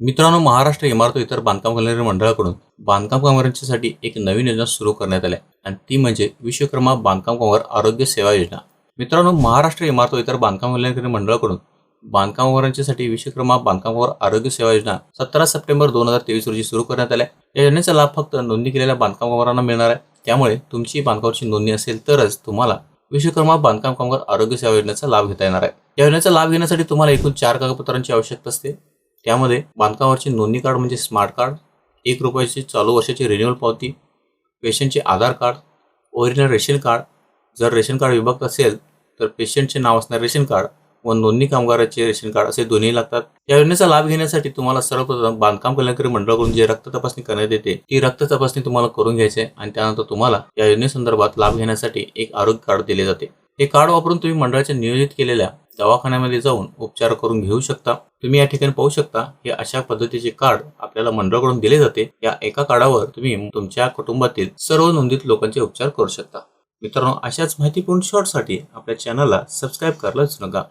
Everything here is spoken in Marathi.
मित्रांनो महाराष्ट्र इमारत इतर बांधकाम कामगार मंडळाकडून बांधकाम कामगारांच्यासाठी एक नवीन योजना सुरू करण्यात आली आहे आणि ती म्हणजे विश्वकर्मा बांधकाम कामगार आरोग्य सेवा योजना. मित्रांनो महाराष्ट्र इमारत इतर बांधकाम कल्याणकारी मंडळाकडून बांधकाम कामगारांच्यासाठी विश्वकर्मा बांधकाम कामगार आरोग्य सेवा योजना सतरा सप्टेंबर दोन हजार तेवीस रोजी सुरू करण्यात आल्या या योजनेचा लाभ फक्त नोंदणी केलेल्या बांधकाम कामगारांना मिळणार आहे. त्यामुळे तुमची बांधकामाची नोंदणी असेल तरच तुम्हाला विश्वकर्मा बांधकाम कामगार आरोग्य सेवा योजनेचा लाभ घेता येणार आहे. या योजनेचा लाभ घेण्यासाठी तुम्हाला एकूण चार कागदपत्रांची आवश्यकता असते. त्यामध्ये बांधकामावरचे नोंदणी कार्ड म्हणजे स्मार्ट कार्ड एक रुपयाची चालू वर्षाची रिन्युअल पावती पेशंटचे Aadhaar card original ration card. जर रेशन कार्ड विभक्त असेल तर पेशंटचे नाव असणारे रेशन कार्ड व नोंदणी कामगाराचे रेशन कार्ड असे दोन्ही लागतात. या योजनेचा लाभ घेण्यासाठी तुम्हाला सर्वप्रथम बांधकाम कल्याणकारी मंडळाकडून जे रक्त तपासणी करण्यात येते ती रक्त तपासणी तुम्हाला करून घ्यायची आहे आणि त्यानंतर तुम्हाला या योजनेसंदर्भात लाभ घेण्यासाठी एक आरोग्य कार्ड दिले जाते. हे कार्ड वापरून तुम्ही मंडळाच्या नियोजित केलेल्या दवाखान्यामध्ये जाऊन उपचार करून घेऊ शकता. तुम्ही या ठिकाणी पाहू शकता हे अशा पद्धतीचे कार्ड आपल्याला मंडळाकडून दिले जाते. या एका कार्डावर तुम्ही तुमच्या कुटुंबातील सर्व नोंदित लोकांचे उपचार करू शकता. मित्रांनो अशाच माहितीपूर्ण शॉर्टसाठी आपल्या चॅनलला सबस्क्राईब करायलाच नका.